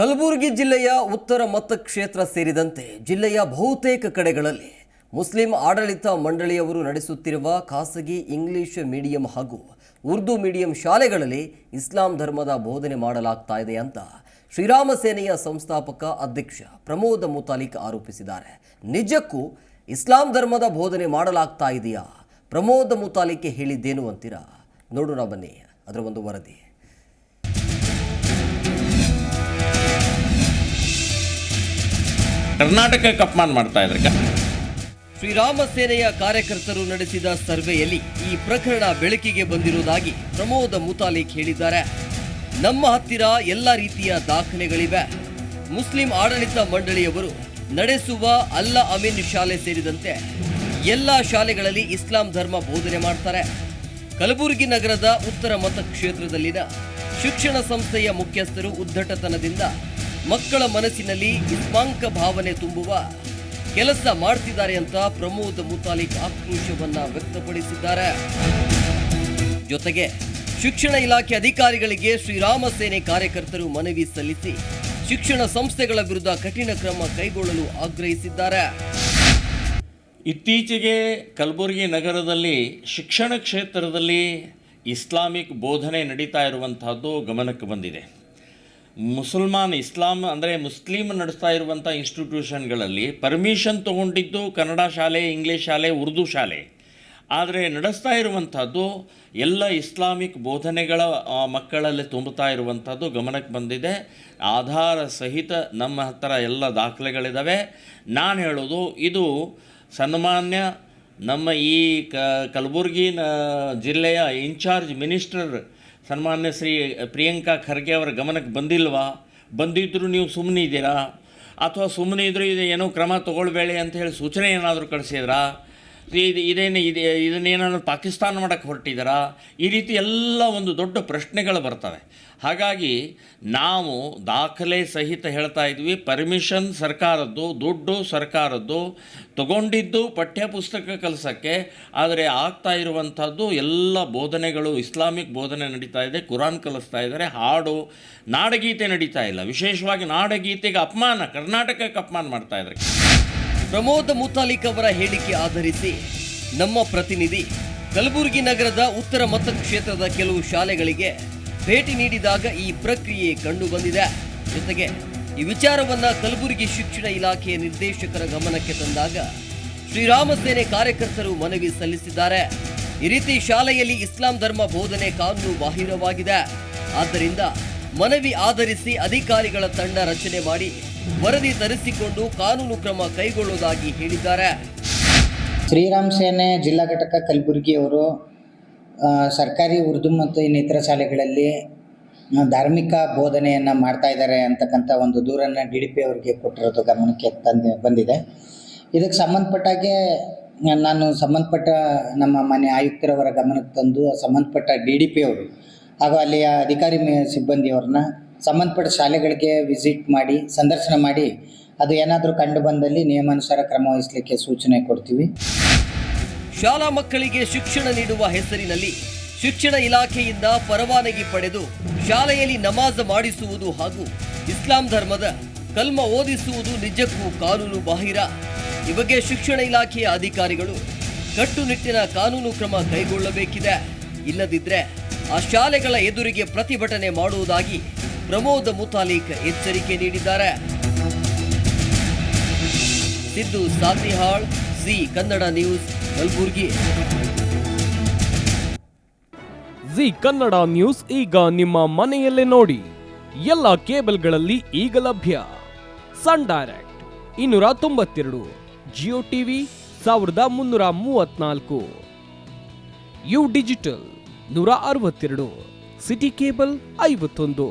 ಕಲಬುರಗಿ ಜಿಲ್ಲೆಯ ಉತ್ತರ ಮತಕ್ಷೇತ್ರ ಸೇರಿದಂತೆ ಜಿಲ್ಲೆಯ ಬಹುತೇಕ ಕಡೆಗಳಲ್ಲಿ ಮುಸ್ಲಿಂ ಆಡಳಿತ ಮಂಡಳಿಯವರು ನಡೆಸುತ್ತಿರುವ ಖಾಸಗಿ ಇಂಗ್ಲಿಷ್ ಮೀಡಿಯಂ ಹಾಗೂ ಉರ್ದು ಮೀಡಿಯಂ ಶಾಲೆಗಳಲ್ಲಿ ಇಸ್ಲಾಂ ಧರ್ಮದ ಬೋಧನೆ ಮಾಡಲಾಗ್ತಾ ಇದೆ ಅಂತ ಶ್ರೀರಾಮ ಸೇನೆಯ ಸಂಸ್ಥಾಪಕ ಅಧ್ಯಕ್ಷ ಪ್ರಮೋದ ಮುತಾಲಿಕ್ ಆರೋಪಿಸಿದ್ದಾರೆ. ನಿಜಕ್ಕೂ ಇಸ್ಲಾಂ ಧರ್ಮದ ಬೋಧನೆ ಮಾಡಲಾಗ್ತಾ ಇದೆಯಾ? ಪ್ರಮೋದ ಮುತಾಲಿಕ್ ಹೇಳಿದ್ದೇನು ಅಂತೀರಾ? ನೋಡೋಣ ಬನ್ನಿ, ಅದರ ಒಂದು ವರದಿ. ಕರ್ನಾಟಕಕ್ಕೆ ಅಪಮಾನ ಮಾಡ್ತಾ ಇದ್ದಾರೆ. ಶ್ರೀರಾಮ ಸೇನೆಯ ಕಾರ್ಯಕರ್ತರು ನಡೆಸಿದ ಸರ್ವೆಯಲ್ಲಿ ಈ ಪ್ರಕರಣ ಬೆಳಕಿಗೆ ಬಂದಿರುವುದಾಗಿ ಪ್ರಮೋದ ಮುತಾಲಿಕ್ ಹೇಳಿದ್ದಾರೆ. ನಮ್ಮ ಹತ್ತಿರ ಎಲ್ಲ ರೀತಿಯ ದಾಖಲೆಗಳಿವೆ. ಮುಸ್ಲಿಂ ಆಡಳಿತ ಮಂಡಳಿಯವರು ನಡೆಸುವ ಅಲ್ಲ ಅಮೀನ್ ಶಾಲೆ ಸೇರಿದಂತೆ ಎಲ್ಲ ಶಾಲೆಗಳಲ್ಲಿ ಇಸ್ಲಾಂ ಧರ್ಮ ಬೋಧನೆ ಮಾಡ್ತಾರೆ. ಕಲಬುರಗಿ ನಗರದ ಉತ್ತರ ಮತಕ್ಷೇತ್ರದಲ್ಲಿನ ಶಿಕ್ಷಣ ಸಂಸ್ಥೆಯ ಮುಖ್ಯಸ್ಥರು ಉದ್ದಟತನದಿಂದ ಮಕ್ಕಳ ಮನಸ್ಸಿನಲ್ಲಿ ಇಸ್ಮಾಂಕ ಭಾವನೆ ತುಂಬುವ ಕೆಲಸ ಮಾಡ್ತಿದ್ದಾರೆ ಅಂತ ಪ್ರಮೋದ್ ಮುತಾಲಿಕ್ ಆಕ್ರೋಶವನ್ನ ವ್ಯಕ್ತಪಡಿಸಿದ್ದಾರೆ. ಜೊತೆಗೆ ಶಿಕ್ಷಣ ಇಲಾಖೆ ಅಧಿಕಾರಿಗಳಿಗೆ ಶ್ರೀರಾಮ ಸೇನೆ ಕಾರ್ಯಕರ್ತರು ಮನವಿ ಸಲ್ಲಿಸಿ ಶಿಕ್ಷಣ ಸಂಸ್ಥೆಗಳ ವಿರುದ್ಧ ಕಠಿಣ ಕ್ರಮ ಕೈಗೊಳ್ಳಲು ಆಗ್ರಹಿಸಿದ್ದಾರೆ. ಇತ್ತೀಚೆಗೆ ಕಲಬುರಗಿ ನಗರದಲ್ಲಿ ಶಿಕ್ಷಣ ಕ್ಷೇತ್ರದಲ್ಲಿ ಇಸ್ಲಾಮಿಕ್ ಬೋಧನೆ ನಡೀತಾ ಇರುವಂತಹದ್ದು ಗಮನಕ್ಕೆ ಬಂದಿದೆ. ಮುಸಲ್ಮಾನ್ ಇಸ್ಲಾಂ ಅಂದರೆ ಮುಸ್ಲಿಮ್ ನಡೆಸ್ತಾ ಇರುವಂಥ ಇನ್ಸ್ಟಿಟ್ಯೂಷನ್ಗಳಲ್ಲಿ ಪರ್ಮಿಷನ್ ತೊಗೊಂಡಿದ್ದು ಕನ್ನಡ ಶಾಲೆ, ಇಂಗ್ಲೀಷ್ ಶಾಲೆ, ಉರ್ದು ಶಾಲೆ. ಆದರೆ ನಡೆಸ್ತಾ ಇರುವಂಥದ್ದು ಎಲ್ಲ ಇಸ್ಲಾಮಿಕ್ ಬೋಧನೆಗಳ ಮಕ್ಕಳಲ್ಲಿ ತುಂಬುತ್ತಾ ಇರುವಂಥದ್ದು ಗಮನಕ್ಕೆ ಬಂದಿದೆ. ಆಧಾರ ಸಹಿತ ನಮ್ಮ ಹತ್ತಿರ ಎಲ್ಲ ದಾಖಲೆಗಳಿದ್ದಾವೆ ನಾನು ಹೇಳೋದು, ಇದು ಸನ್ಮಾನ್ಯ ನಮ್ಮ ಈ ಕ ಕಲಬುರಗಿ ಜಿಲ್ಲೆಯ ಇನ್ಚಾರ್ಜ್ ಮಿನಿಸ್ಟರ್ ಸನ್ಮಾನ್ಯ ಶ್ರೀ ಪ್ರಿಯಾಂಕಾ ಖರ್ಗೆ ಅವರ ಗಮನಕ್ಕೆ ಬಂದಿಲ್ವಾ? ಬಂದಿದ್ದರೂ ನೀವು ಸುಮ್ಮನೆ ಇದ್ದೀರಾ ಅಥವಾ ಸುಮ್ಮನೆ ಇದ್ದರೂ ಇದು ಏನೋ ಕ್ರಮ ತಗೊಳ್ಬೇಡಿ ಅಂತ ಹೇಳಿ ಸೂಚನೆ ಏನಾದರೂ ಕಳಿಸಿದ್ರಾ? ಇದು ಇದೇನು ಇದೆ ಇದನ್ನೇನಾದ್ರು ಪಾಕಿಸ್ತಾನ ಮಾಡೋಕ್ಕೆ ಹೊರಟಿದ್ದೀರಾ ಈ ರೀತಿ ಎಲ್ಲ ಒಂದು ದೊಡ್ಡ ಪ್ರಶ್ನೆಗಳು ಬರ್ತವೆ. ಹಾಗಾಗಿ ನಾವು ದಾಖಲೆ ಸಹಿತ ಹೇಳ್ತಾ ಇದ್ವಿ ಪರ್ಮಿಷನ್ ಸರ್ಕಾರದ್ದು, ದುಡ್ಡು ಸರ್ಕಾರದ್ದು, ತಗೊಂಡಿದ್ದು ಪಠ್ಯಪುಸ್ತಕ ಕಲಿಸೋಕ್ಕೆ, ಆದರೆ ಆಗ್ತಾ ಇರುವಂಥದ್ದು ಎಲ್ಲ ಬೋಧನೆಗಳು, ಇಸ್ಲಾಮಿಕ್ ಬೋಧನೆ ನಡೀತಾ ಇದೆ, ಕುರಾನ್ ಕಲಿಸ್ತಾ ಇದ್ದಾರೆ, ಹಾಡು, ನಾಡಗೀತೆ ನಡೀತಾ ಇಲ್ಲ. ವಿಶೇಷವಾಗಿ ನಾಡಗೀತೆಗೆ ಅಪಮಾನ, ಕರ್ನಾಟಕಕ್ಕೆ ಅಪಮಾನ ಮಾಡ್ತಾ ಇದ್ದಾರೆ. ಪ್ರಮೋದ್ ಮುತಾಲಿಕ್ ಅವರ ಹೇಳಿಕೆ ಆಧರಿಸಿ ನಮ್ಮ ಪ್ರತಿನಿಧಿ ಕಲಬುರಗಿ ನಗರದ ಉತ್ತರ ಮತಕ್ಷೇತ್ರದ ಕೆಲವು ಶಾಲೆಗಳಿಗೆ ಭೇಟಿ ನೀಡಿದಾಗ ಈ ಪ್ರಕ್ರಿಯೆ ಕಂಡು ಬಂದಿದೆ ಜೊತೆಗೆ ಈ ವಿಚಾರವನ್ನ ಕಲಬುರಗಿ ಶಿಕ್ಷಣ ಇಲಾಖೆಯ ನಿರ್ದೇಶಕರ ಗಮನಕ್ಕೆ ತಂದಾಗ ಶ್ರೀರಾಮ ಸೇನೆ ಕಾರ್ಯಕರ್ತರು ಮನವಿ ಸಲ್ಲಿಸಿದ್ದಾರೆ. ಈ ರೀತಿ ಶಾಲೆಯಲ್ಲಿ ಇಸ್ಲಾಂ ಧರ್ಮ ಬೋಧನೆ ಕಾನೂನು ಬಾಹಿರವಾಗಿದೆ. ಆದ್ದರಿಂದ ಮನವಿ ಆಧರಿಸಿ ಅಧಿಕಾರಿಗಳ ತಂಡ ರಚನೆ ಮಾಡಿ ವರದಿ ತರಿಸಿಕೊಂಡು ಕಾನೂನು ಕ್ರಮ ಕೈಗೊಳ್ಳುವುದಾಗಿ ಹೇಳಿದ್ದಾರೆ. ಶ್ರೀರಾಮ್ ಸೇನೆ ಜಿಲ್ಲಾ ಘಟಕ ಕಲಬುರಗಿಯವರು ಸರ್ಕಾರಿ ಉರ್ದು ಮತ್ತು ಇನ್ನಿತರ ಶಾಲೆಗಳಲ್ಲಿ ಧಾರ್ಮಿಕ ಬೋಧನೆಯನ್ನು ಮಾಡ್ತಾ ಇದ್ದಾರೆ ಅಂತಕ್ಕಂಥ ಒಂದು ದೂರನ್ನು ಡಿ ಡಿ ಪಿ ಅವರಿಗೆ ಕೊಟ್ಟಿರೋದು ಗಮನಕ್ಕೆ ತಂದು, ಬಂದಿದೆ. ಇದಕ್ಕೆ ಸಂಬಂಧಪಟ್ಟಾಗೆ, ನಾನು ಸಂಬಂಧಪಟ್ಟ ನಮ್ಮ ಮನೆ ಆಯುಕ್ತರವರ ಗಮನಕ್ಕೆ ತಂದು, ಸಂಬಂಧಪಟ್ಟ ಡಿ ಡಿ ಪಿ ಅವರು ಹಾಗೂ ಅಲ್ಲಿಯ ಅಧಿಕಾರಿ ಸಿಬ್ಬಂದಿಯವ್ರನ್ನ ಸಂಬಂಧಪಟ್ಟ ಶಾಲೆಗಳಿಗೆ ವಿಸಿಟ್ ಮಾಡಿ, ಸಂದರ್ಶನ ಮಾಡಿ, ಅದು ಏನಾದರೂ ಕಂಡು ಬಂದಲ್ಲಿ ನಿಯಮಾನುಸಾರ ಕ್ರಮ ವಹಿಸಲಿಕ್ಕೆ ಸೂಚನೆ ಕೊಡ್ತೀವಿ. ಶಾಲಾ ಮಕ್ಕಳಿಗೆ ಶಿಕ್ಷಣ ನೀಡುವ ಹೆಸರಿನಲ್ಲಿ ಶಿಕ್ಷಣ ಇಲಾಖೆಯಿಂದ ಪರವಾನಗಿ ಪಡೆದು ಶಾಲೆಯಲ್ಲಿ ನಮಾಜ್ ಮಾಡಿಸುವುದು ಹಾಗೂ ಇಸ್ಲಾಂ ಧರ್ಮದ ಕಲ್ಮ ಓದಿಸುವುದು ನಿಜಕ್ಕೂ ಕಾನೂನು ಬಾಹಿರ. ಈ ಬಗ್ಗೆ ಶಿಕ್ಷಣ ಇಲಾಖೆಯ ಅಧಿಕಾರಿಗಳು ಕಟ್ಟುನಿಟ್ಟಿನ ಕಾನೂನು ಕ್ರಮ ಕೈಗೊಳ್ಳಬೇಕಿದೆ. ಇಲ್ಲದಿದ್ದರೆ ಆ ಶಾಲೆಗಳ ಎದುರಿಗೆ ಪ್ರತಿಭಟನೆ ಮಾಡುವುದಾಗಿ ಪ್ರಮೋದ್ ಮುತಾಲಿಕ್ ಎಚ್ಚರಿಕೆ ನೀಡಿದ್ದಾರೆ. Siddu Satihal Zee Kannada news, Kalaburagi. Zee Kannada news ಈಗ ನಿಮ್ಮ ಮನೆಯಲ್ಲೇ ನೋಡಿ. ಎಲ್ಲ ಕೇಬಲ್ಗಳಲ್ಲಿ ಈಗ ಲಭ್ಯ. ಸನ್ ಡೈರೆಕ್ಟ್ ಇನ್ನೂರ ತೊಂಬತ್ತೆರಡು, ಜಿಯೋ ಟಿವಿ ಸಾವಿರದ ಮುನ್ನೂರ ಮೂವತ್ನಾಲ್ಕು. ಯು ಡಿಜಿಟಲ್ ನೂರ ಅರವತ್ತೆರಡು, ಸಿಟಿ ಕೇಬಲ್ ಐವತ್ತೊಂದು.